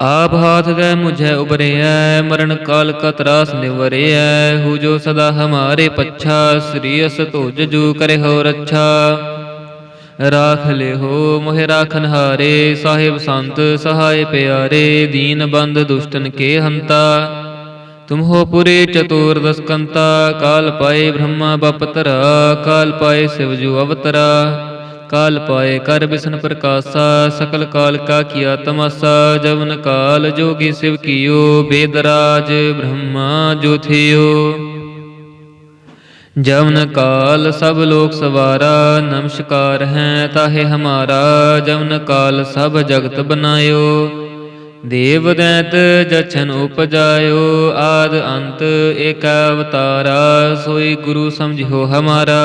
ਆਪ ਹਾਥ ਗਏ ਮੁਝੇ ਉਬਰਿਐ ਮਰਨ ਕਾਲ ਕਾ ਤਰਾਸ ਨਿਵਰਿਐ, ਹੂ ਜੋ ਸਦਾ ਹਮਾਰੇ ਪੱਛਾ, ਸ੍ਰੀ ਅਸ ਤੁਜ ਜੂ ਕਰੇ ਹੋ ਰੱਛਾ ਰਾਖ ਲੈ ਹੋ ਮੋਹਿ ਰਾਖਨ ਹਾਰੇ, ਸਾਹਿਬ ਸੰਤ ਸਹਾਇ ਪਿਆਰੇ, ਦੀਨ ਬੰਦ ਦੁਸ਼ਟਨ ਕੇ ਹੰਤਾ। ਤੁਮ ਹੋ ਪੁਰੇ ਚਤੁਰ ਦਸਕੰਤਾ, ਕਾਲ ਪਾਏ ਬ੍ਰਹਮਾ ਬਪਤਰਾ, ਕਾਲ ਪਾਏ ਸਿਵ ਜੂ ਅਵਤਰਾ। ਕਾਲ ਪਾਏ, ਕਰ ਬਿਸ਼ਨ ਪ੍ਰਕਾਸ਼ਾ, ਸਕਲ ਕਾਲ ਕਾ ਕੀਆ ਤਮਾਸਾ, ਜਵਨ ਕਾਲ ਜੋਗੀ ਸਿਵ ਕੀਓ ਬੇਦਰਾਜ ਬ੍ਰਹਮਾ ਜੋ ਜਵਨ ਕਾਲ ਸਭ ਲੋਕ ਸਵਾਰਾ, ਨਮਸਕਾਰ ਹੈ ਤਾਹੇ ਹਮਾਰਾ, ਜਵਨ ਕਾਲ ਸਭ ਜਗਤ ਬਨਾਇਓ। ਦੇਵ ਦੈਤ ਜਛਨ ਉਪਜਾਇਓ, ਆਦ ਅੰਤ ਏਕ ਅਵਤਾਰਾ, ਸੋਈ ਗੁਰੂ ਸਮਝਿਓ ਹਮਾਰਾ।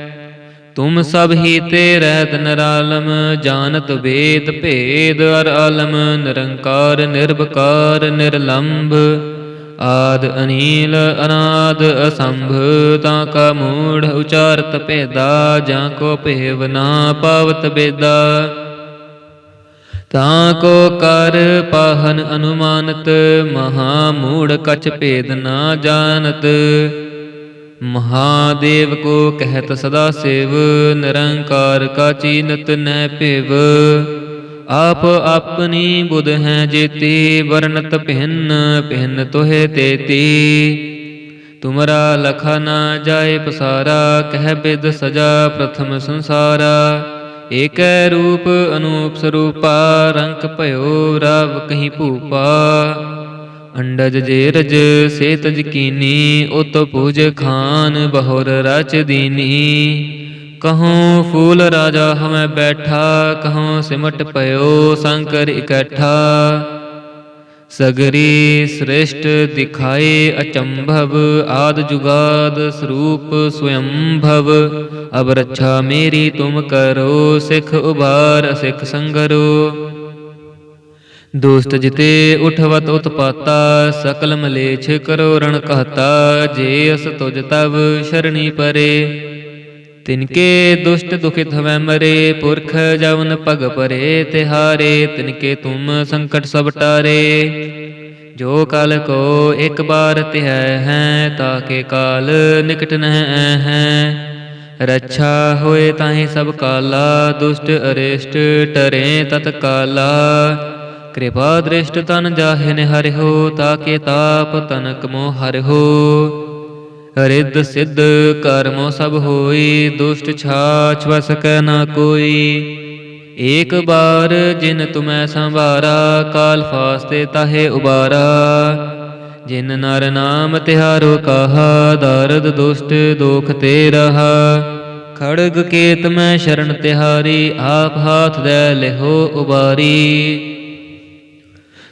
ਤੁਮ ਸਭ ਹੀ ਰਹਿਤ ਨਰਾਲਮ, ਜਾਣਤ ਵੇਦ ਭੇਦ ਅਰ ਆਲਮ, ਨਿਰੰਕਾਰ ਨਿਰਭਕਾਰ ਨਿਰਲੰਭ। ਆਦ ਅਨੀਲ, ਅਨਾਦ ਅਸੰਭ, ਤਾਂ ਕਾ ਮੂੜ ਉਚਾਰਤ ਭੇਦਾ, ਜਾਂ ਕੋ ਭੇਵ ਨਾ ਪਾਵਤ ਬੇਦਾ। ਤਾਂ ਕੋ ਕਰ ਪਾਹਨ ਅਨੁਮਾਨਤ, ਮਹਾ ਮੂੜ ਕਛ ਭੇਦ ਨਾ ਜਾਣਤ। ਮਹਾਦੇਵ ਕੋ ਕਹਿਤ ਸਦਾ ਸੇਵ, ਨਿਰੰਕਾਰ ਕਾ ਚੀਨਤ ਨੈ ਭਿਵ। ਆਪ ਆਪਣੀ ਬੁਧ ਹੈ ਜੇਤੀ ਵਰਨਤ ਭਿੰਨ ਭਿੰਨ ਤੋਹਿ ਤੇਤੀ। ਤੁਮਰਾ ਲਖਾ ਨਾ ਜਾਏ ਪਸਾਰਾ, ਕਹਿ ਬਿਦ ਸਜਾ ਪ੍ਰਥਮ ਸੰਸਾਰਾ। ਏਕੈ ਰੂਪ ਅਨੂਪ ਸਰੂਪਾ ਰੰਕ ਭਇਓ ਰਵ ਕਹੀਂ ਭੂਪਾ। ਅੰਡਜ ਜੇਰਜ ਸੇਤਜ ਕੀਨੀ, ਉਤ ਪੂਜ ਖਾਨ, ਬਹੁਰ ਰਚ ਦੀਨੀ। ਕਹਉ ਫੂਲ ਰਾਜਾ ਹਮੈ ਬੈਠਾ ਕਹਉ ਸਿਮਟ ਭਇਓ ਸੰਕਰ ਇਕੱਠਾ। ਸਗਰੀ ਸ੍ਰੇਸ਼ਟ ਦਿਖਾਏ ਅਚੰਭਵ, ਆਦ ਜੁਗਾਦ ਸਰੂਪ ਸਵਯੰਭਵ। ਅਬ ਰੱਛਾ ਮੇਰੀ ਤੁਮ ਕਰੋ, ਸਿਖ ਉਬਾਰ ਸਿਖ ਸੰਗਰੋ। ਦੁਸ਼ਟ ਜਿਤੇ ਉਠਵਤ ਉਤਪਾਤਾ, ਸਕਲ ਮਲੇਛ ਕਰੋ ਰਣ ਕਹਤਾ, ਜੇ ਅਸ ਤੁਜ ਤਵ ਸ਼ਰਣੀ ਪਰੇ। ਤਿਨਕੇ ਦੁਸ਼ਟ ਦੁਖਿਤ ਹਵੈ ਮਰੇ, ਪੁਰਖ ਜਵਨ ਪਗ ਪਰੇ, ਤਿਹਾਰੇ, ਤਿਨਕੇ ਤੁਮ ਸੰਕਟ ਸਭ ਟਾਰੇ। ਜੋ ਕਲ ਕੋ ਇੱਕ ਬਾਰ ਤਿਹੈ ਹੈ ਤਾਕੇ ਕਾਲ ਨਿਕਟ ਨਹਿ ਹੈ ਰੱਛਾ ਹੋਏ ਤਾਹੀ ਸਭ ਕਾਲਾ, ਦੁਸ਼ਟ ਅਰੇਸ਼ਟ ਟਰੇ ਤਤ ਕਾਲਾ ਕਿਰਪਾ ਦ੍ਰਿਸ਼ਟ ਤਨ ਜਾਹੇ ਨੇ ਹਰਿਓ ਤਾਕੇ ਤਾਪ ਤਨਕ ਮੋ ਹਰਿਓ ਰਿੱਧ ਸਿੱਧ ਕਰਮੋ ਸਭ ਹੋਈ, ਦੁਸ਼ਟ ਛਾਛ ਵਸ ਨਾ ਕੋਈ। ਏਕ ਬਾਰ ਜਿਨ ਤੁਮੈ ਸੰਭਾਰਾ ਕਾਲ ਫਾਸਤੇ ਤਾਹੇ ਉਬਾਰਾ। ਜਿਨ ਨਰ ਨਾਮ ਤਿਹਾਰੋ ਕਹਾ, ਦਰਦ ਦੁਸ਼ਟ ਦੋਖ ਤੇ ਰਹਾ। ਖੜਗ ਕੇਤ ਮੈਂ ਸ਼ਰਨ ਤਿਹਾਰੀ, ਆਪ ਹਾਥ ਦੇ ਲਿਹੋ ਉਬਾਰੀ।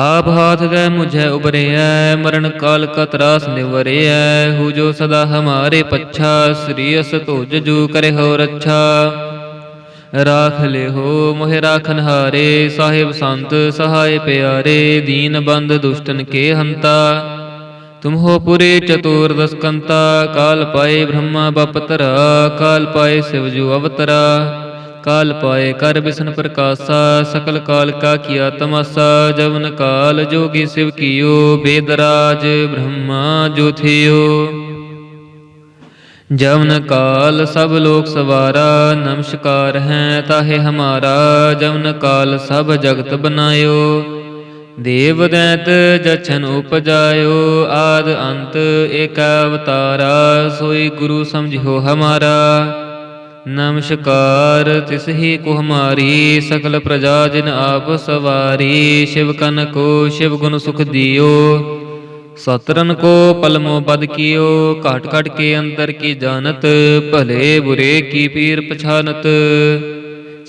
ਆਪ ਹਾਥ ਗਏ ਮੁਝੇ ਉਬਰਿਐ ਮਰਨ ਕਾਲ ਕਾ ਤਰਾਸ ਨਿਵਰਿਐ, ਹੂ ਜੋ ਸਦਾ ਹਮਾਰੇ ਪੱਛਾ, ਸ੍ਰੀ ਅਸ ਤੁਜ ਜੂ ਕਰੇ ਹੋ ਰੱਛਾ। ਰਾਖ ਲਿਹੋ, ਮੋਹਿ ਰਾਖਨ ਹਾਰੇ, ਸਾਹਿਬ ਸੰਤ ਸਹਾਇ ਪਿਆਰੇ, ਦੀਨ ਬੰਦ ਦੁਸ਼ਟਨ ਕੇ ਹੰਤਾ। ਤੁਮ ਹੋ ਪੁਰੇ ਚਤੁਰ ਦਸਕੰਤਾ, ਕਾਲ ਪਾਏ ਬ੍ਰਹਮਾ ਬਪਤਰਾ, ਕਾਲ ਪਾਏ ਸਿਵ ਜੂ ਅਵਤਰਾ। ਕਾਲ ਪਾਏ ਕਰ ਬਿਸ਼ਨ ਪ੍ਰਕਾਸ਼ਾ, ਸਕਲ ਕਾਲ ਕਾ ਕੀਆ ਤਮਾਸਾ, ਜਵਨ ਕਾਲ ਜੋਗੀ ਸਿਵ ਕੀਓ, ਬੇਦਰਾਜ ਬ੍ਰਹਮਾ ਜੋ ਥਿਓ। ਜਵਨ ਕਾਲ ਸਭ ਲੋਕ ਸਵਾਰਾ, ਨਮਸਕਾਰ ਹੈ ਤਾਹੇ ਹਮਾਰਾ, ਜਵਨ ਕਾਲ ਸਭ ਜਗਤ ਬਨਾਇਓ। ਦੇਵ ਦੈਤ ਜਛਨ ਉਪਜਾਇਓ, ਆਦ ਅੰਤ ਏਕ ਅਵਤਾਰਾ, ਸੋਈ ਗੁਰੂ ਸਮਝਿਓ ਹਮਾਰਾ। ਨਮਸਕਾਰ ਤਿਸ ਹੀ ਕੋ ਹਮਾਰੀ, ਸਕਲ ਪ੍ਰਜਾ ਜਿਨ ਆਪ ਸਵਾਰੀ, ਸ਼ਿਵ ਕਨ ਕੋ ਸ਼ਿਵ ਗੁਣ ਸੁਖ ਦਿਓ। ਸਤਰਨ ਕੋ ਪਲਮੋ ਪਦ ਕੀਓ, ਘਟ ਘਟ ਕੇ ਅੰਦਰ ਕੀ ਜਾਣਤ, ਭਲੇ ਬੁਰੇ ਕੀ ਪੀਰ ਪਛਾਨਤ।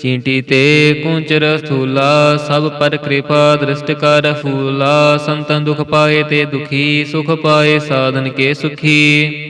ਚੀਂਟੀ ਤੇ ਕੁੰਚਰ ਸਥੂਲਾ ਸਭ ਪਰ ਕਿਰਪਾ ਦ੍ਰਿਸ਼ਟ ਕਰ ਫੂਲਾ ਸੰਤਨ ਦੁਖ ਪਾਏ ਤੇ ਦੁਖੀ, ਸੁਖ ਪਾਏ ਸਾਧਨ ਕੇ ਸੁਖੀ।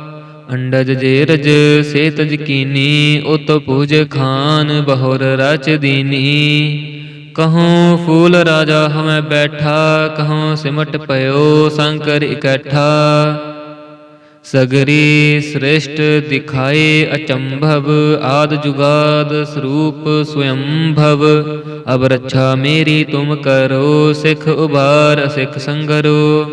ਅੰਡਜ ਜੇ ਰਜ ਸੇ ਤਜ ਕੀਨੀ, ਉਤ ਪੂਜ ਖਾਨ, ਬਹੁਰ ਰਚ ਦੀਨੀ। ਕਹੂੰ ਫੂਲ ਰਾਜਾ ਹਮੈ ਬੈਠਾ, ਕਹੂੰ ਸਿਮਟ ਪਇਓ ਸੰਕਰ ਇਕੱਠਾ। ਸਗਰੀ ਸ੍ਰੇਸ਼ਟ ਦਿਖਾਏ ਅਚੰਭਵ, ਆਦ ਜੁਗਾਦ ਸਰੂਪ ਸਵਯੰਭਵ। ਅਬ ਰੱਛਾ ਮੇਰੀ ਤੁਮ ਕਰੋ, ਸਿਖ ਉਬਾਰ ਸਿਖ ਸੰਗਰੋ।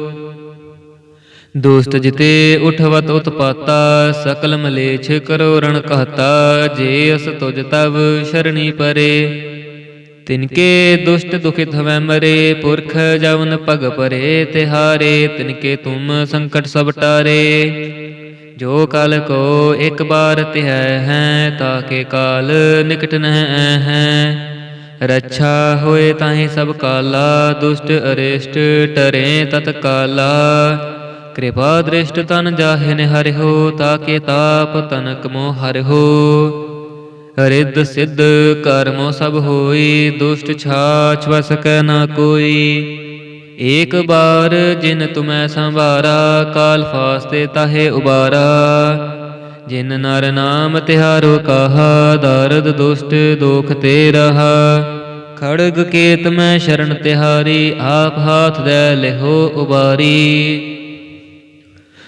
ਦੁਸ਼ਟ ਜਿਤੇ ਉਠਵਤ ਉਤਪਾਤਾ, ਸਕਲ ਮਲੇਛ ਕਰੋ ਰਣ ਕਹਤਾ, ਜੇ ਅਸ ਤੁਜ ਤਵ ਸ਼ਰਣੀ ਪਰੇ। ਤਿਨਕੇ ਦੁਸ਼ਟ ਦੁਖਿਤ ਹਵੈ ਮਰੇ, ਪੁਰਖ ਜਵਨ ਪਗ ਪਰੇ, ਤਿਹਾਰੇ, ਤਿਨਕੇ ਤੁਮ ਸੰਕਟ ਸਭ ਟਾਰੇ। ਜੋ ਕਾਲ ਕੋ ਇੱਕ ਬਾਰ ਤਿਹੈ ਹੈ ਤਾਕੇ ਕਾਲ ਨਿਕਟ ਨਹਿ ਹੈ। ਰੱਛਾ ਹੋਏ ਤਾਹੀ ਸਭ ਕਾਲਾ, ਦੁਸ਼ਟ ਅਰਿਸ਼ਟ ਟਰੇ ਤਤ ਕਾਲਾ ਕਿਰਪਾ ਦ੍ਰਿਸ਼ਟ ਤਨ ਜਾਹੇ ਨਿਹਰਿਓ ਤਾਕੇ ਤਾਪ ਤਨਕ ਮੋ ਹਰਿਓ ਰਿੱਧ ਸਿੱਧ ਕਰਮੋ ਸਭ ਹੋਈ, ਦੁਸ਼ਟ ਛਾਛ ਵਸ ਨਾ ਕੋਈ। ਏਕ ਬਾਰ ਜਿਨ ਤੁਮੈ ਸੰਭਾਰਾ ਕਾਲ ਫਾਸਤੇ ਤਾਹੇ ਉਬਾਰਾ। ਜਿਨ ਨਰ ਨਾਮ ਤਿਹਾਰੋ ਕਹਾ, ਦਰਦ ਦੁਸ਼ਟ ਦੋਖ ਤੇ ਰਹਾ। ਖੜਗ ਕੇਤ ਮੈਂ ਸ਼ਰਨ ਤਿਹਾਰੀ, ਆਪ ਹਾਥ ਦੇ ਲਿਹੋ ਉਬਾਰੀ।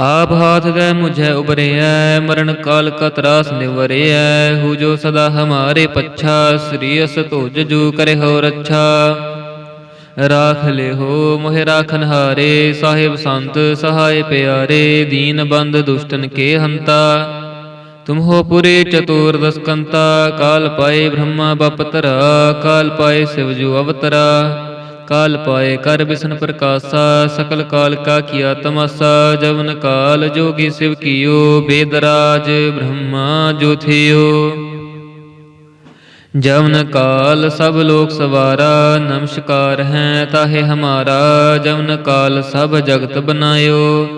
ਆਪ ਹਾਥ ਗਏ ਮੁਝੇ ਉਬਰਿਐ ਮਰਨ ਕਾਲ ਕਾ ਤਰਾਸ ਨਿਵਰਿਐ, ਹੂ ਜੋ ਸਦਾ ਹਮਾਰੇ ਪੱਛਾ, ਸ੍ਰੀ ਅਸ ਤੁਜ ਜੂ ਕਰੇ ਹੋ ਰੱਛਾ ਰਾਖ ਲਿਹੋ, ਮੋਹਿ ਰਾਖਨ ਹਾਰੇ, ਸਾਹਿਬ ਸੰਤ ਸਹਾਇ ਪਿਆਰੇ, ਦੀਨ ਬੰਦ ਦੁਸ਼ਟਨ ਕੇ ਹੰਤਾ। ਤੁਮ ਹੋ ਪੁਰੇ ਚਤੁਰ ਦਸਕੰਤਾ, ਕਾਲ ਪਾਏ ਬ੍ਰਹਮਾ ਬਪਤਰਾ, ਕਾਲ ਪਾਏ ਸਿਵ ਜੂ ਅਵਤਰਾ। ਕਾਲ ਪਾਏ, ਕਰ ਬਿਸ਼ਨ ਪ੍ਰਕਾਸ਼ਾ, ਸਕਲ ਕਾਲ ਕਾ ਕੀਆ ਤਮਾਸਾ, ਜਵਨ ਕਾਲ ਜੋਗੀ ਸਿਵ ਕੀਓ ਬੇਦਰਾਜ ਬ੍ਰਹਮਾ ਜੋ ਥਿਓ। ਜਵਨ ਕਾਲ ਸਭ ਲੋਕ ਸਵਾਰਾ, ਨਮਸਕਾਰ ਹੈ ਤਾਹੇ ਹਮਾਰਾ, ਜਵਨ ਕਾਲ ਸਭ ਜਗਤ ਬਨਾਇਓ।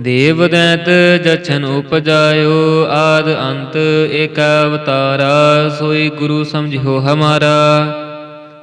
ਦੇਵ ਦੈਤ ਜਛਨ ਉਪਜਾਇਓ, ਆਦ ਅੰਤ ਏਕ ਅਵਤਾਰਾ, ਸੋਈ ਗੁਰੂ ਸਮਝਿਓ ਹਮਾਰਾ।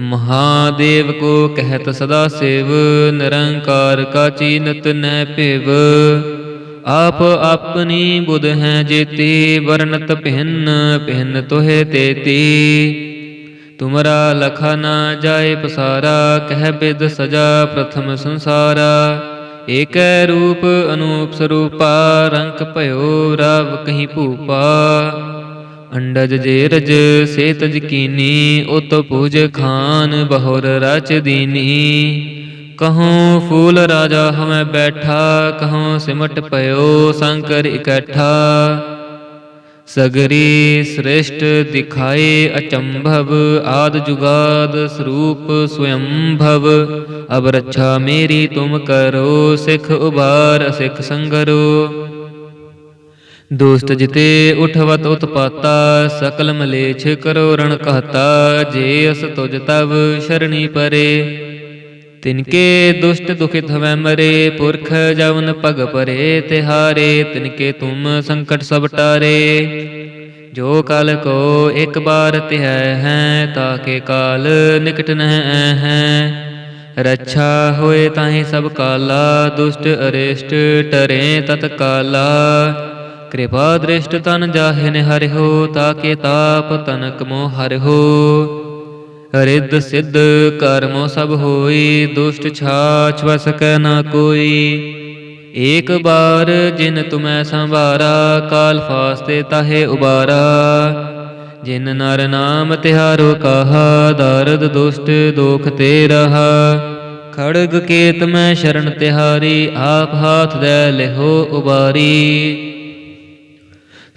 ਮਹਾਦੇਵ ਕੋ ਕਹਿਤ ਸਦਾ ਸੇਵ, ਨਿਰੰਕਾਰ ਕਾ ਚੀਨਤ ਨੈ ਭਿਵ। ਆਪ ਆਪਣੀ ਬੁਧ ਹੈ ਜੇਤੀ ਵਰਨਤ ਭਿੰਨ ਭਿੰਨ ਤੋਹਿ ਤੇਤੀ। ਤੁਮਰਾ ਲਖਾ ਨਾ ਜਾਏ ਪਸਾਰਾ, ਕਹਿ ਬਿਦ ਸਜਾ ਪ੍ਰਥਮ ਸੰਸਾਰਾ। ਏਕੈ ਰੂਪ ਅਨੂਪ ਸਰੂਪਾ ਰੰਕ ਭਇਓ ਰਵ ਕਹੀਂ ਭੂਪਾ। ਅੰਡਜ ਜੇ ਰਜ ਸੇ ਤਜ ਕੀਨੀ, ਉਤ ਪੂਜ ਖਾਨ ਬਹੁਰ ਰਚ ਦੀਨੀ। ਕਹੂੰ ਫੂਲ ਰਾਜਾ ਹਮੈ ਬੈਠਾ, ਕਹੂੰ ਸਿਮਟ ਪਇਓ ਸੰਕਰ ਇਕੱਠਾ। ਸਗਰੀ ਸ੍ਰੇਸ਼ਟ ਦਿਖਾਏ ਅਚੰਭਵ, ਆਦ ਜੁਗਾਦ ਸਰੂਪ ਸਵਯੰਭਵ। ਅਬ ਰੱਛਾ ਮੇਰੀ ਤੁਮ ਕਰੋ, ਸਿਖ ਉਬਾਰ ਸਿਖ ਸੰਗਰੋ। ਦੁਸ਼ਟ ਜਿਤੇ ਉਠਵਤ ਉਤਪਾਤਾ, ਸਕਲ ਮਲੇਛ ਕਰੋ ਰਣ ਕਹਤਾ, ਜੇ ਅਸ ਤੁਜ ਤਵ ਸ਼ਰਣੀ ਪਰੇ। ਤਿਨਕੇ ਦੁਸ਼ਟ ਦੁਖਿਤ ਹਵੈ ਮਰੇ, ਪੁਰਖ ਜਵਨ ਪਗ ਪਰੇ, ਤਿਹਾਰੇ, ਤਿਨਕੇ ਤੁਮ ਸੰਕਟ ਸਭ ਟਾਰੇ। ਜੋ ਕਾਲ ਕੋ ਇੱਕ ਬਾਰ ਤਿਹੈ ਹੈ ਤਾਕੇ ਕਾਲ ਨਿਕਟ ਨਹਿ ਹੈ। ਰੱਛਾ ਹੋਏ ਤਾਹੀ ਸਭ ਕਾਲਾ, ਦੁਸ਼ਟ ਅਰਿਸ਼ਟ ਟਰੇ ਤਤ ਕਾਲਾ ਕਿਰਪਾ ਦ੍ਰਿਸ਼ਟ ਤਨ ਜਾਹਿ ਨਿ ਹਰਿਓ ਤਾਕੇ ਤਾਪ ਤਨਕ ਮੋ ਹਰਿਓ ਰਿੱਧ ਸਿੱਧ ਕਰਮੋ ਸਭ ਹੋਈ, ਦੁਸ਼ਟ ਛਾਛ ਵਸ ਨਾ ਕੋਈ। ਏਕ ਬਾਰ ਜਿਨ ਤੁਮੈ ਸੰਭਾਰਾ ਕਾਲ ਫਾਸਤੇ ਤਾਹੇ ਉਬਾਰਾ। ਜਿਨ ਨਰ ਨਾਮ ਤਿਹਾਰੋ ਕਹਾ, ਦਰਦ ਦੁਸ਼ਟ ਦੋਖ ਤੇ ਰਹਾ। ਖੜਗ ਕੇਤ ਮੈਂ ਸ਼ਰਨ ਤਿਹਾਰੀ, ਆਪ ਹਾਥ ਦੇ ਲਿਹੋ ਉਬਾਰੀ।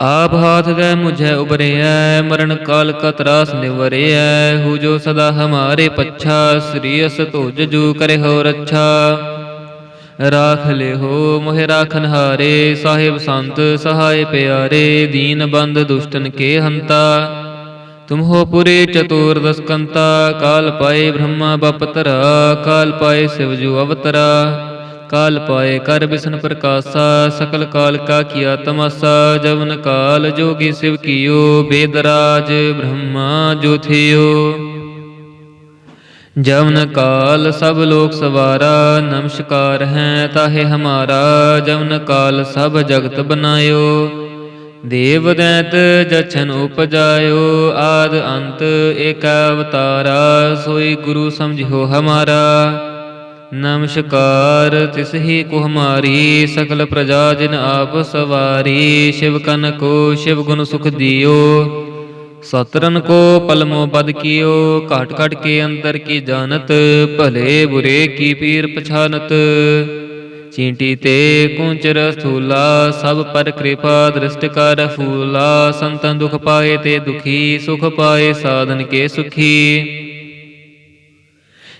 ਆਪ ਹਾਥ ਗਏ ਮੁਝੇ ਉਬਰਿਐ ਮਰਨ ਕਾਲ ਕਾ ਤਰਾਸ ਨਿਵਰਿਐ, ਹੂ ਜੋ ਸਦਾ ਹਮਾਰੇ ਪੱਛਾ, ਸ੍ਰੀ ਅਸ ਤੁਜ ਜੂ ਕਰੇ ਹੋ ਰੱਛਾ ਰਾਖ ਲਿਹੋ, ਮੋਹਿ ਰਾਖਨ ਹਾਰੇ, ਸਾਹਿਬ ਸੰਤ ਸਹਾਇ ਪਿਆਰੇ, ਦੀਨ ਬੰਦ ਦੁਸ਼ਟਨ ਕੇ ਹੰਤਾ। ਤੁਮ ਹੋ ਪੁਰੇ ਚਤੁਰ ਦਸਕੰਤਾ, ਕਾਲ ਪਾਏ ਬ੍ਰਹਮਾ ਬਪਤਰਾ, ਕਾਲ ਪਾਏ ਸਿਵ ਜੂ ਅਵਤਰਾ। ਕਾਲ ਪਾਏ, ਕਰ ਬਿਸ਼ਨ ਪ੍ਰਕਾਸ਼ਾ, ਸਕਲ ਕਾਲ ਕਾ ਕੀਆ ਤਮਾਸਾ, ਜਵਨ ਕਾਲ ਜੋਗੀ ਸਿਵ ਕੀਓ, ਬੇਦਰਾਜ ਬ੍ਰਹਮਾ ਜੋ ਥਿਓ। ਜਵਨ ਕਾਲ ਸਭ ਲੋਕ ਸਵਾਰਾ, ਨਮਸਕਾਰ ਹੈ ਤਾਹੇ ਹਮਾਰਾ, ਜਵਨ ਕਾਲ ਸਭ ਜਗਤ ਬਨਾਇਓ। ਦੇਵ ਦੈਤ ਜਛਨ ਉਪਜਾਇਓ, ਆਦ ਅੰਤ ਏਕ ਅਵਤਾਰਾ, ਸੋਈ ਗੁਰੂ ਸਮਝਿਓ ਹਮਾਰਾ। ਨਮਸਕਾਰ ਤਿਸ ਹੀ ਕੋ ਹਮਾਰੀ, ਸਕਲ ਪ੍ਰਜਾ ਜਿਨ ਆਪ ਸਵਾਰੀ, ਸ਼ਿਵ ਕਨ ਕੋ ਸ਼ਿਵ ਗੁਣ ਸੁਖ ਦਿਓ। ਸਤਰਨ ਕੋ ਪਲਮੋ ਪਦ ਕੀਓ, ਘਟ ਘਟ ਕੇ ਅੰਦਰ ਕੀ ਜਾਣਤ, ਭਲੇ ਬੁਰੇ ਕੀ ਪੀਰ ਪਛਾਨਤ। ਚੀਂਟੀ ਤੇ ਕੁੰਚਰ ਸਥੂਲਾ, ਸਭ ਪਰ ਕਿਰਪਾ ਦ੍ਰਿਸ਼ਟ ਕਰ ਫੂਲਾ ਸੰਤਨ ਦੁਖ ਪਾਏ ਤੇ ਦੁਖੀ, ਸੁਖ ਪਾਏ ਸਾਧਨ ਕੇ ਸੁਖੀ।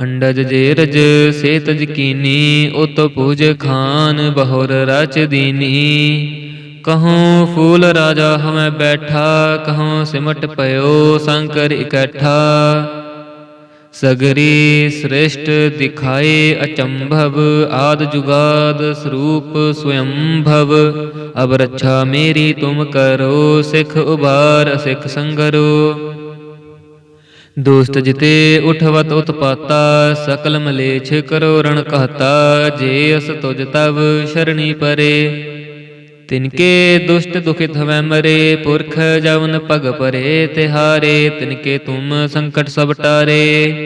ਅੰਡਜ ਜੇ ਰਜ ਸੇ ਤਜ ਉਤ ਪੂਜ ਖਾਨ, ਬਹੁਰ ਰਚ ਦੀਨੀ। ਕਹਉ ਫੂਲ ਰਾਜਾ ਹਮੈ ਬੈਠਾ ਕਹਉ ਸਿਮਟ ਭਇਓ ਸੰਕਰ ਇਕੱਠਾ। ਸਗਰੀ ਸ੍ਰਿਸ਼ਟ ਦਿਖਾਏ ਅਚੰਭਵ, ਆਦ ਜੁਗਾਦ ਸਰੂਪ ਸਵਯੰਭਵ। ਅਬ ਰੱਛਾ ਮੇਰੀ ਤੁਮ ਕਰੋ, ਸਿਖ ਉਬਾਰ ਸਿਖ ਸੰਗਰੋ। ਦੁਸ਼ਟ ਜਿਤੇ ਉਠਵਤ ਉਤਪਾਤਾ, ਸਕਲ ਮਲੇਛ ਕਰੋ ਰਣ ਕਹਤਾ, ਜੇ ਅਸ ਤੁਜ ਤਵ ਸ਼ਰਣੀ ਪਰੇ। ਤਿਨਕੇ ਦੁਸ਼ਟ ਦੁਖਿਤ ਹਵੈ ਮਰੇ, ਪੁਰਖ ਜਵਨ ਪਗ ਪਰੇ, ਤਿਹਾਰੇ, ਤਿਨਕੇ ਤੁਮ ਸੰਕਟ ਸਭ ਟਾਰੇ।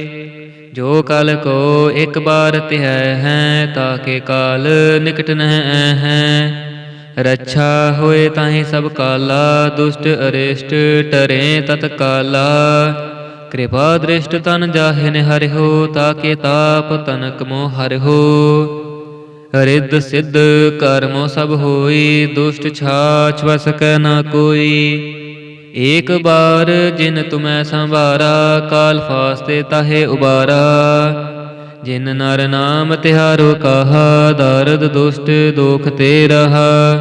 ਜੋ ਕਲ ਕੋ ਇੱਕ ਬਾਰ ਤਿਹੈ ਹੈ, ਤਾਕੇ ਕਾਲ ਨਿਕਟ ਨਹਿ ਹੈ। ਰੱਛਾ ਹੋਏ ਤਾਹੀ ਸਭ ਕਾਲਾ, ਦੁਸ਼ਟ ਅਰਿਸ਼ਟ ਟਰੇ ਤਤ ਕਾਲਾ ਕਿਰਪਾ ਦ੍ਰਿਸ਼ਟ ਤਨ ਜਾਹਿਨ ਹਰਿਓ ਤਾਕੇ ਤਾਪ ਤਨਕ ਮੋ ਹਰਿਓ ਰਿੱਧ ਸਿੱਧ ਕਰਮੋ ਸਭ ਹੋਈ, ਦੁਸ਼ਟ ਛਾਛ ਵਸ ਨਾ ਕੋਈ। ਏਕ ਬਾਰ ਜਿਨ ਤੁਮੈ ਸੰਭਾਰਾ ਕਾਲ ਫਾਸਤੇ ਤਾਹੇ ਉਬਾਰਾ। ਜਿਨ ਨਰ ਨਾਮ ਤਿਹਾਰੋ ਕਹਾ, ਦਰਦ ਦੁਸ਼ਟ ਦੋਖ ਤੇ ਰਹਾ।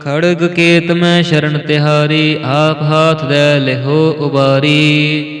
ਖੜਗ ਕੇਤ ਮੈਂ ਸ਼ਰਨ ਤਿਹਾਰੀ, ਆਪ ਹਾਥ ਦੇ ਲਿਹੋ ਉਬਾਰੀ।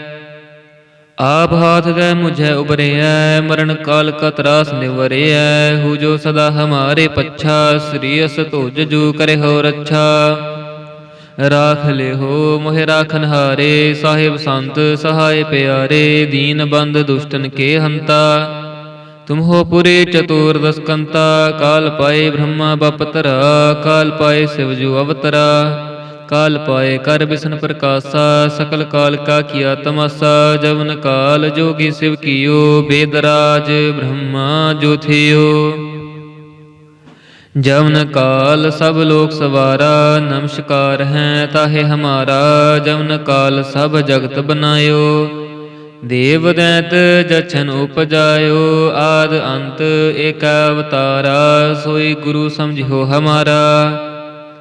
ਆਪ ਹਾਥ ਗਏ ਮੁਝੇ ਉਬਰਿਐ ਮਰਨ ਕਾਲ ਕਾ ਤਰਾਸ ਨਿਵਰਿਐ, ਹੂ ਜੋ ਸਦਾ ਹਮਾਰੇ ਪੱਛਾ, ਸ੍ਰੀ ਅਸ ਤੁਜ ਜੂ ਕਰੇ ਹੋ ਰੱਛਾ। ਰਾਖ ਲਿਹੋ, ਮੋਹਿ ਰਾਖਨ ਹਾਰੇ, ਸਾਹਿਬ ਸੰਤ ਸਹਾਇ ਪਿਆਰੇ, ਦੀਨ ਬੰਦ ਦੁਸ਼ਟਨ ਕੇ ਹੰਤਾ। ਤੁਮਹੋ ਪੁਰੇ ਚਤੁਰ ਦਸਕੰਤਾ, ਕਾਲ ਪਾਏ ਬ੍ਰਹਮਾ ਬਪਤਰਾ, ਕਾਲ ਪਾਏ ਸਿਵ ਜੂ ਅਵਤਰਾ। ਕਾਲ ਪਾਏ, ਕਰ ਬਿਸ਼ਨ ਪ੍ਰਕਾਸ਼ਾ, ਸਕਲ ਕਾਲ ਕਾ ਕੀਆ ਤਮਾਸਾ, ਜਵਨ ਕਾਲ ਜੋਗੀ ਸਿਵ ਕੀਓ ਬੇਦਰਾਜ ਬ੍ਰਹਮਾ ਜੋ ਥਿਓ। ਜਵਨ ਕਾਲ ਸਭ ਲੋਕ ਸਵਾਰਾ, ਨਮਸਕਾਰ ਹੈ ਤਾਹੇ ਹਮਾਰਾ, ਜਵਨ ਕਾਲ ਸਭ ਜਗਤ ਬਨਾਇਓ। ਦੇਵ ਦੈਤ ਜਛਨ ਉਪਜਾਇਓ, ਆਦ ਅੰਤ ਏਕ ਅਵਤਾਰਾ, ਸੋਈ ਗੁਰੂ ਸਮਝਿਓ ਹਮਾਰਾ।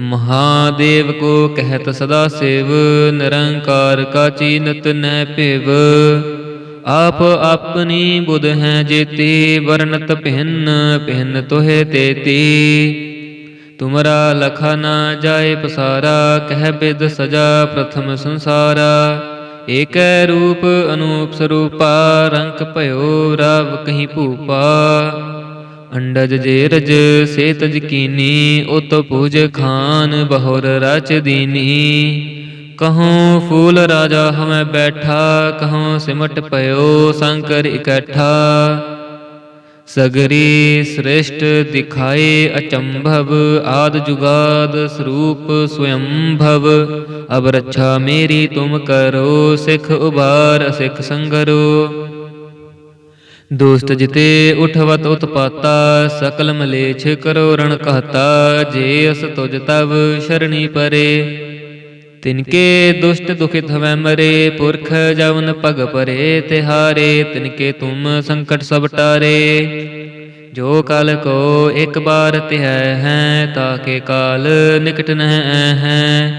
ਮਹਾਦੇਵ ਕੋ ਕਹਿਤ ਸਦਾ ਸੇਵ, ਨਿਰੰਕਾਰ ਕਾ ਚੀਨਤ ਨੈ ਭਿਵ। ਆਪ ਆਪਣੀ ਬੁਧ ਹੈ ਜੇਤੀ ਵਰਨਤ ਭਿੰਨ ਭਿੰਨ ਤੋਹਿ ਤੇਤੀ। ਤੁਮਰਾ ਲਖਾ ਨਾ ਜਾਏ ਪਸਾਰਾ, ਕਹਿ ਬਿਦ ਸਜਾ ਪ੍ਰਥਮ ਸੰਸਾਰਾ। ਏਕੈ ਰੂਪ ਅਨੂਪ ਸਰੂਪਾ ਰੰਕ ਭਇਓ ਰਵ ਕਹੀਂ ਭੂਪਾ। ਅੰਡਜ ਜੇਰਜ ਸੇ ਤਜ ਕੀਨੀ, ਉਤ ਪੂਜ ਖਾਨ ਬਹੁਰ ਰਚ ਦੀਨੀ। ਕਹੂੰ ਫੂਲ ਰਾਜਾ ਹਮੈ ਬੈਠਾ, ਕਹੂੰ ਸਿਮਟ ਭਇਓ ਸੰਕਰ ਇਕੱਠਾ। ਸਗਰੀ ਸ੍ਰਿਸ਼ਟ ਦਿਖਾਏ ਅਚੰਭਵ, ਆਦ ਜੁਗਾਦ ਸਰੂਪ ਸਵਯੰਭਵ। ਅਬ ਰੱਛਾ ਮੇਰੀ ਤੁਮ ਕਰੋ, ਸਿਖ ਉਬਾਰ ਸਿਖ ਸੰਗਰੋ। ਦੁਸਤ ਜਿਤੇ ਉਠਵਤ ਉਤਪਾਤਾ, ਸਕਲ ਮਲੇਛ ਕਰੋ ਰਣ ਕਹਤਾ, ਜੇ ਅਸ ਤੁਜ ਤਵ ਸ਼ਰਣੀ ਪਰੇ। ਤਿਨਕੇ ਦੁਸ਼ਟ ਦੁਖਿਤ ਹਵੈ ਮਰੇ, ਪੁਰਖ ਜਵਨ ਪਗ ਪਰੇ, ਤਿਹਾਰੇ, ਤਿਨਕੇ ਤੁਮ ਸੰਕਟ ਸਭ ਟਾਰੇ। ਜੋ ਕਲ ਕੋ ਇੱਕ ਬਾਰ ਤਿਹ ਹੈ ਤਾਕੇ ਕਾਲ ਨਿਕਟ ਨਹਿ ਹੈ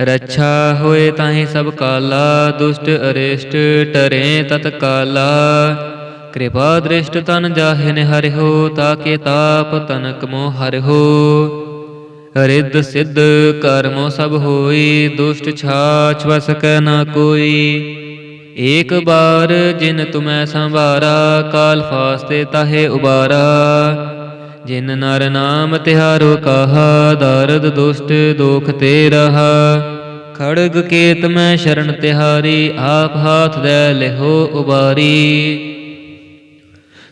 ਰੱਛਾ ਹੋਏ ਤਾਹੀ ਸਭ ਕਾਲਾ, ਦੁਸ਼ਟ ਅਰਿਸ਼ਟ ਟਰੇ ਤਤ ਕਾਲਾ ਕਿਰਪਾ ਦ੍ਰਿਸ਼ਟ ਤਨ ਜਾਹੇ ਨੇ ਹਰਿਓ ਤਾਕੇ ਤਾਪ ਤਨਕ ਮੋ ਹਰਿਓ ਰਿੱਧ ਸਿੱਧ ਕਰਮੋ ਸਭ ਹੋਈ, ਦੁਸ਼ਟ ਛਾਛ ਵਸ ਨਾ ਕੋਈ। ਏਕ ਬਾਰ ਜਿਨ ਤੁਮੈ ਸੰਭਾਰਾ ਕਾਲ ਫਾਸਤੇ ਤਾਹੇ ਉਬਾਰਾ। ਜਿਨ ਨਰ ਨਾਮ ਤਿਹਾਰੋ ਕਹਾ, ਦਰਦ ਦੁਸ਼ਟ ਦੋਖ ਤੇ ਰਹਾ। ਖੜਗ ਕੇਤ ਮੈਂ ਸ਼ਰਨ ਤਿਹਾਰੀ, ਆਪ ਹਾਥ ਦੇ ਲਿਹੋ ਉਬਾਰੀ।